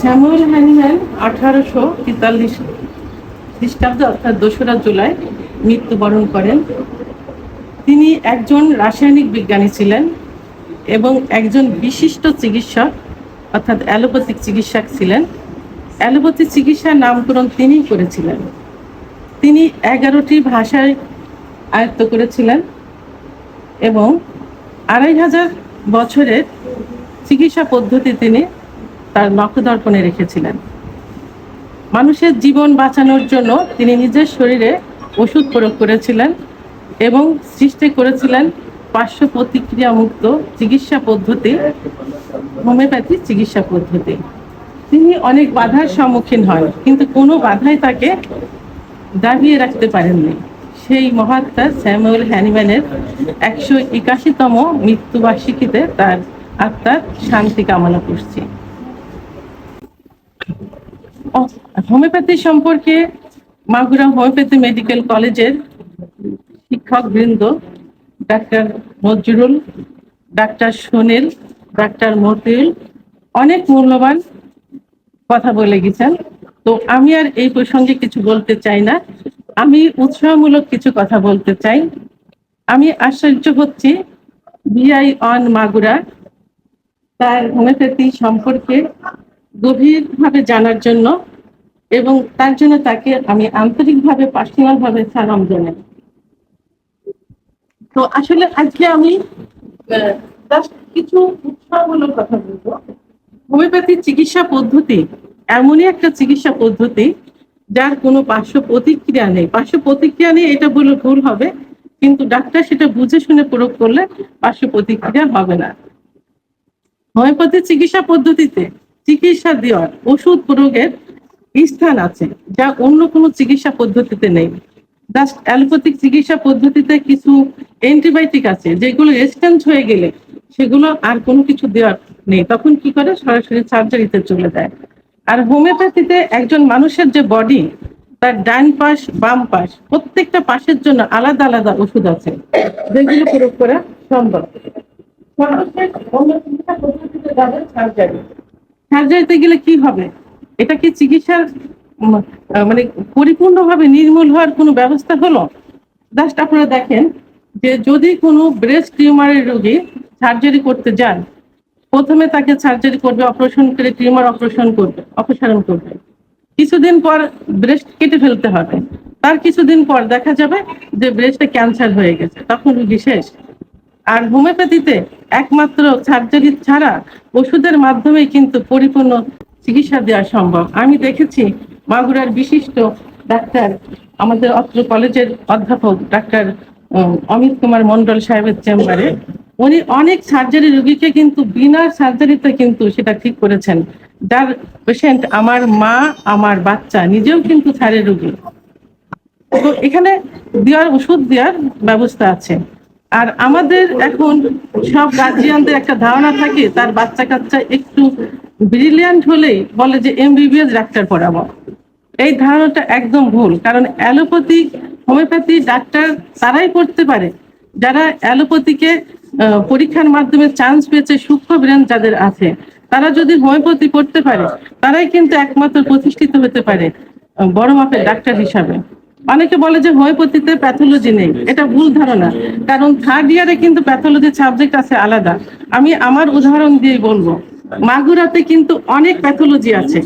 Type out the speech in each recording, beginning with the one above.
Samuel Hahnemann আঠারোশো তেতাল্লিশ খ্রিস্টাব্দে, অর্থাৎ দোসরা জুলাই, মৃত্যুবরণ করেন। তিনি একজন রাসায়নিক বিজ্ঞানী ছিলেন এবং একজন বিশিষ্ট চিকিৎসক, অর্থাৎ অ্যালোপ্যাথিক চিকিৎসক ছিলেন। অ্যালোপ্যাথি চিকিৎসার নামকরণ তিনিই করেছিলেন। তিনি এগারোটি ভাষায় আয়ত্ত করেছিলেন এবং আড়াই হাজার বছরের চিকিৎসা পদ্ধতি তিনি তার নখদর্পণে রেখেছিলেন। মানুষের জীবন বাঁচানোর জন্য তিনি নিজের শরীরে ওষুধ প্রয়োগ করেছিলেন এবং সৃষ্টি করেছিলেন পার্শ্ব প্রতিক্রিয়া মুক্ত চিকিৎসা পদ্ধতি, হোমিওপ্যাথি চিকিৎসা পদ্ধতি। তিনি অনেক বাধার সম্মুখীন হন, কিন্তু কোনো বাধাই তাকে দাবিয়ে রাখতে পারেননি। সেই মহাত্মা স্যামুয়েল হ্যানিম্যানের একশো একাশিতম মৃত্যুবার্ষিকীতে তার আত্মার শান্তি কামনা করছি। হোমিওপ্যাথি সম্পর্কে মাগুরা হোমিওপ্যাথি মেডিকেল কলেজের শিক্ষক বৃন্দ doctor Nazrul doctor Sunil, doctor Motiul অনেক মূল্যবান কথা বলে গেছেন। তো আমি আর এই প্রসঙ্গে কিছু বলতে চাই না। আমি উৎসাহমূলক কিছু কথা বলতে চাই। আমি আশ্চর্য হচ্ছি বিআই অন মাগুরা তার হোমিওপ্যাথি সম্পর্কে গভীরভাবে জানার জন্য এবং তার জন্য তাকে আমি আন্তরিকভাবে পার্সোনাল ভাবে সালাম জানাই। তো আসলে আজকে আমি just কিছু উৎসাহমূলক কথা বলব। হোমিওপ্যাথি চিকিৎসা পদ্ধতি এমনই একটা চিকিৎসা পদ্ধতি যার কোনো পার্শ্ব প্রতিক্রিয়া নেই। পার্শ্ব প্রতিক্রিয়া নেই এটা বলে ভুল হবে, কিন্তু ডাক্তার সেটা বুঝে শুনে প্রয়োগ করলে পার্শ্ব প্রতিক্রিয়া হবে না। হোমিওপ্যাথি চিকিৎসা পদ্ধতিতে চিকিৎসা দেওয়ার ওষুধ প্রয়োগের স্থান আছে, যা অন্য কোনো চিকিৎসা পদ্ধতিতে নেই। জাস্ট অ্যালোপ্যাথিক চিকিৎসা পদ্ধতিতে কিছু অ্যান্টিবায়োটিক আছে, যেগুলো রেজিস্ট্যান্স হয়ে গেলে সেগুলো আর কোনো কিছু দেওয়ার নেই। তখন কি করে? সরাসরি সার্জারিতে চলে যায়। আর হোমিওপ্যাথিতে একজন মানুষের যে বডি তার ডান পাশ, বাম পাশ, প্রত্যেকটা পাশের জন্য আলাদা আলাদা ওষুধ আছে, যেগুলো প্রয়োগ করা সম্ভব। সার্জারি সার্জারিতে গেলে কি হবে? এটা কি চিকিৎসার মানে পরিপূর্ণভাবে নির্মূল হওয়ার কোনো ব্যবস্থা হলো? জাস্ট আপনারা দেখেন যে যদি কোনো ব্রেস্ট টিউমারের রোগী সার্জারি করতে যান, প্রথমে তাকে সার্জারি করবে অপারেশন করে টিউমার অপারেশন করবে, অপসারণ করবে। কিছুদিন পর ব্রেস্ট কেটে ফেলতে হবে। তার কিছুদিন পর দেখা যাবে যে ব্রেস্টে ক্যান্সার হয়ে গেছে। তখন রোগী শেষ। আর হোমিওপ্যাথিতে একমাত্র সার্জারি ছাড়া ওষুধের মাধ্যমেই কিন্তু পরিপূর্ণ চিকিৎসা দেওয়া সম্ভব। আমি দেখেছি মাগুরার বিশিষ্ট ডাক্তার, আমাদের অত্র কলেজের অধ্যাপক ডাক্তার অমিত কুমার মন্ডল সাহেবের চেম্বারে। উনি অনেক সার্জারি রোগীকে কিন্তু বিনা সার্জারিতে কিন্তু সেটা ঠিক করেছেন। যার পেশেন্ট আমার মা, আমার বাচ্চা, নিজেও কিন্তু সারের রুগী। তো এখানে দেওয়ার, ওষুধ দেওয়ার ব্যবস্থা আছে। আর আমাদের এখন সব গার্জিয়ানদের একটা ধারণা থাকে, তার বাচ্চা কাচ্চা একটু ব্রিলিয়ান্ট হলেই বলে যে এমবিবিএস ডাক্তার পড়াবো। এই ধারণাটা একদম ভুল, কারণ অ্যালোপ্যাথি, হোমিওপ্যাথি ডাক্তার তারাই করতে পারে। যারা অ্যালোপ্যাথিকে পরীক্ষার মাধ্যমে চান্স পেয়েছে, সূক্ষ্ম ব্রেন যাদের আছে, তারা যদি হোমিওপ্যাথি করতে পারে, তারাই কিন্তু একমাত্র প্রতিষ্ঠিত হতে পারে বড় মাপের ডাক্তার হিসাবে। অনেকে বলে যে হোমিওপ্যাথিতে প্যাথোলজি নেই, এটা ভুল ধারণা। কারণ থার্ড ইয়ারে কিন্তু প্যাথোলজি সাবজেক্ট আছে আলাদা। আমি আমার উদাহরণ দিয়ে বলব, মাগুরাতে কিন্তু অনেক প্যাথোলজি আছে।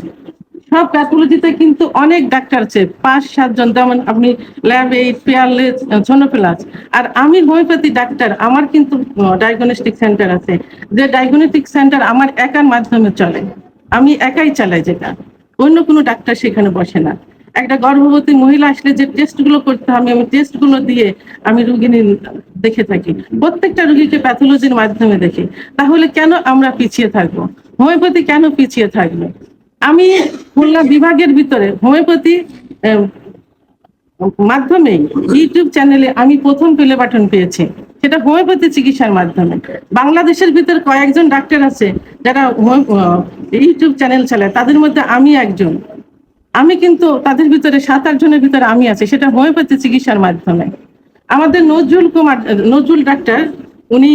সব প্যাথোলজিতে কিন্তু অনেক ডাক্তার আছে, পাঁচ সাতজন যেমন আপনি ল্যাব এইট পেয়ারলেস ছোনোপ্লাস আর আমি হোমিওপ্যাথি ডাক্তার আমার কিন্তু ডায়াগনস্টিক সেন্টার আছে। যে ডায়াগনস্টিক সেন্টার আমার একার মাধ্যমে চলে। আমি একাই চালাই যেটা। অন্য কোনো ডাক্তার সেখানে বসে না। একটা গর্ভবতী মহিলা আসলে যে টেস্টগুলো করতে হবে আমি টেস্টগুলো দিয়ে আমি রুগিনী দেখে থাকি। প্রত্যেকটা রুগীকে প্যাথোলজির মাধ্যমে দেখি। তাহলে কেন আমরা পিছিয়ে থাকব? হোমিওপ্যাথি কেন পিছিয়ে থাকবে? আমি খুলনা বিভাগের ভিতরে হোমিওপ্যাথি মাধ্যমে ইউটিউব চ্যানেলে আমি প্রথম পেলে বাটন পেয়েছি। সেটা হোমিওপ্যাথি চিকিৎসার মাধ্যমে। বাংলাদেশের ভিতর কয়েকজন ডাক্তার আছে যারা ইউটিউব চ্যানেল চালায়। তাদের মধ্যে আমি একজন। আমি কিন্তু তাদের ভিতরে সাত, আট জনের ভিতরে আমি আছি, সেটা হোমিওপ্যাথি চিকিৎসার মাধ্যমে। আমাদের নজরুল কুমার, নজরুল ডাক্তার, উনি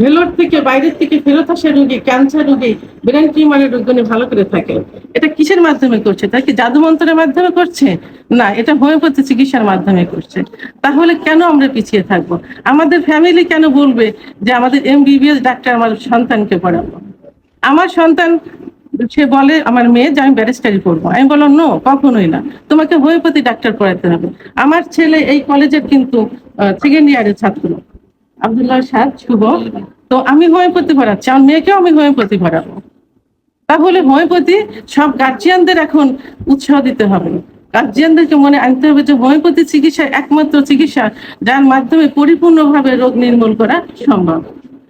ভেলোর থেকে, বাইরের থেকে ফেরত আসা রোগী, ক্যান্সার রোগী, ব্রেন টিউমারের রোগী ভালো করে থাকে এটা কিসের মাধ্যমে করছে? তা কি জাদু মন্ত্রের মাধ্যমে করছে? না, এটা হোমিওপ্যাথি চিকিৎসার মাধ্যমে করছে। তাহলে কেন আমরা পিছিয়ে থাকব? আমাদের ফ্যামিলি কেন বলবে যে আমাদের এমবিবিএস ডাক্তার আমার সন্তানকে পড়াবো? আমার সন্তান সে বলে, আমার মেয়ে, যে আমি ব্যারিস্টারি করব। আমি বললাম, নো, কখনোই না। তোমাকে হোমিওপ্যাথি ডাক্তার পড়াতে হবে। আমার ছেলে এই কলেজের কিন্তু সেকেন্ড ইয়ারের ছাত্র। আবদুল্লাহ সাদ শুভ। তো আমি হোমিওপ্যাথি পড়াচ্ছি। আমার মেয়েকেও আমি হোমিওপ্যাথি পড়াবো। তাহলে হোমিওপ্যাথি সব গার্জিয়ানদের এখন উৎসাহ দিতে হবে। গার্জিয়ানদেরকে মনে আনতে হবে যে হোমিওপ্যাথি চিকিৎসা একমাত্র চিকিৎসা যার মাধ্যমে পরিপূর্ণভাবে রোগ নির্মূল করা সম্ভব।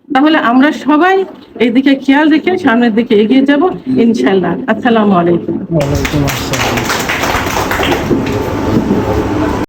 তাহলে আমরা সবাই এই দিকে খেয়াল রেখে সামনের দিকে এগিয়ে যাব ইনশাল্লাহ আসসালামু আলাইকুম।